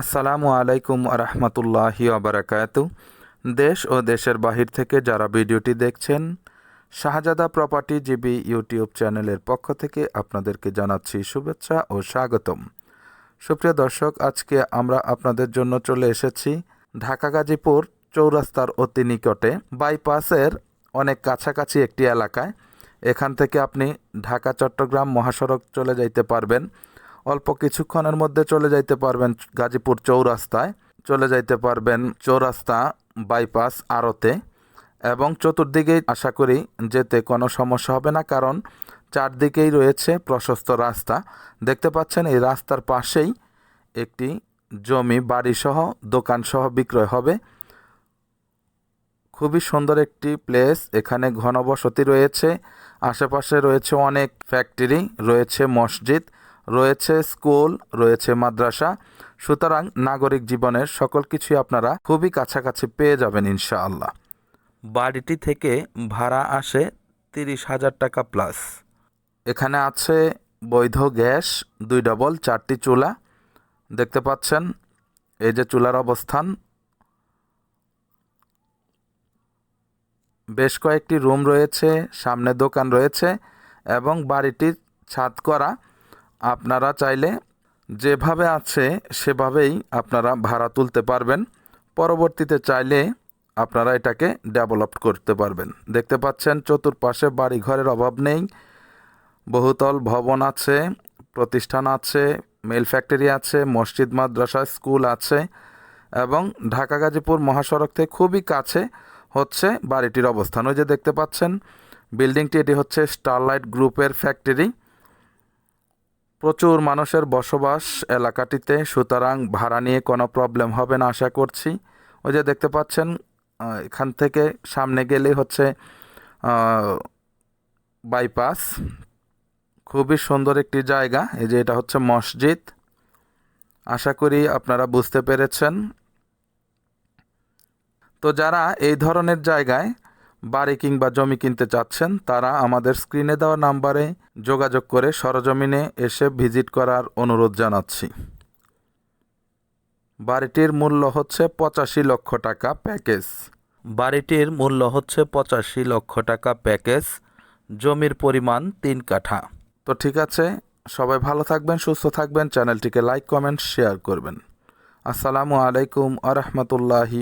আসসালামু আলাইকুম আরহামতুল্লাহি আবরাকাতু দেশ ও দেশের বাহির থেকে যারা ভিডিওটি দেখছেন, শাহজাদা প্রপার্টি জিবি ইউটিউব চ্যানেলের পক্ষ থেকে আপনাদেরকে জানাচ্ছি শুভেচ্ছা ও স্বাগতম। সুপ্রিয় দর্শক, আজকে আমরা আপনাদের জন্য চলে এসেছি ঢাকা গাজীপুর চৌরাস্তার অতি নিকটে, বাইপাসের অনেক কাছাকাছি একটি এলাকায়। এখান থেকে আপনি ঢাকা চট্টগ্রাম মহাসড়ক চলে যাইতে পারবেন। অল্প কিছুক্ষণের মধ্যে চলে যাইতে পারবেন গাজীপুর চৌরাস্তায়। চলে যাইতে পারবেন চৌরাস্তা বাইপাস আড়তে এবং চতুর্দিকেই আশা করি যেতে কোনো সমস্যা হবে না, কারণ চারদিকেই রয়েছে প্রশস্ত রাস্তা। দেখতে পাচ্ছেন, এই রাস্তার পাশেই একটি জমি, বাড়িসহ দোকানসহ বিক্রয় হবে। খুবই সুন্দর একটি প্লেস, এখানে ঘনবসতি রয়েছে, আশেপাশে রয়েছে অনেক ফ্যাক্টরি, রয়েছে মসজিদ। রয়েছে স্কুল রয়েছে মাদ্রাসা। সুতরাং নাগরিক জীবনের সকল কিছুই আপনারা খুবই কাছাকাছি পেয়ে যাবেন ইনশাআল্লাহ। বাড়িটি থেকে ভাড়া আসে তিরিশ হাজার টাকা প্লাস। এখানে আছে বৈধ গ্যাস দুই ডবল চারটি চুলা। দেখতে পাচ্ছেন এই যে চুলার অবস্থান। বেশ কয়েকটি রুম রয়েছে সামনে দোকান রয়েছে এবং বাড়িটির ছাদ করা। আপনারা চাইলে যেভাবে আছে সেভাবেই আপনারা ভাড়া তুলতে পারবেন। পরবর্তীতে চাইলে আপনারা এটাকে ডেভেলপ করতে পারবেন। দেখতে পাচ্ছেন, চতুর্পাশে বাড়ি ঘরের অভাব নেই। বহুতল ভবন আছে, প্রতিষ্ঠান আছে, মেল ফ্যাক্টরি আছে, মসজিদ, মাদ্রাসা, স্কুল আছে এবং ঢাকা, গাজীপুর মহাসড়ক থেকে খুবই কাছে হচ্ছে বাড়িটির অবস্থান। ওই যে দেখতে পাচ্ছেন, বিল্ডিংটি, এটি হচ্ছে স্টারলাইট গ্রুপের ফ্যাক্টরি। প্রচুর মানুষের বসবাস এলাকাটিতে, সুতরাং ভাড়া নিয়ে কোনো প্রবলেম হবে না আশা করছি। ওই যে দেখতে পাচ্ছেন এখান থেকে সামনে গেলেই হচ্ছে বাইপাস খুবই সুন্দর একটি জায়গা, এই যে এটা হচ্ছে মসজিদ। আশা করি আপনারা বুঝতে পেরেছেন। তো যারা এই ধরনের জায়গায় বাড়ি কিংবা জমি কিনতে চাচ্ছেন তারা আমাদের স্ক্রিনে দেওয়া নাম্বারে যোগাযোগ করে সরজমিনে এসে ভিজিট করার অনুরোধ জানাচ্ছি। বাড়িটির মূল্য হচ্ছে পঁচাশি লক্ষ টাকা প্যাকেজ। বাড়িটির মূল্য হচ্ছে পঁচাশি লক্ষ টাকা প্যাকেজ। জমির পরিমাণ তিন কাঠা। তো ঠিক আছে সবাই ভালো থাকবেন সুস্থ থাকবেন চ্যানেলটিকে লাইক কমেন্ট শেয়ার করবেন। আসসালামু আলাইকুম আ রহমতুল্লাহি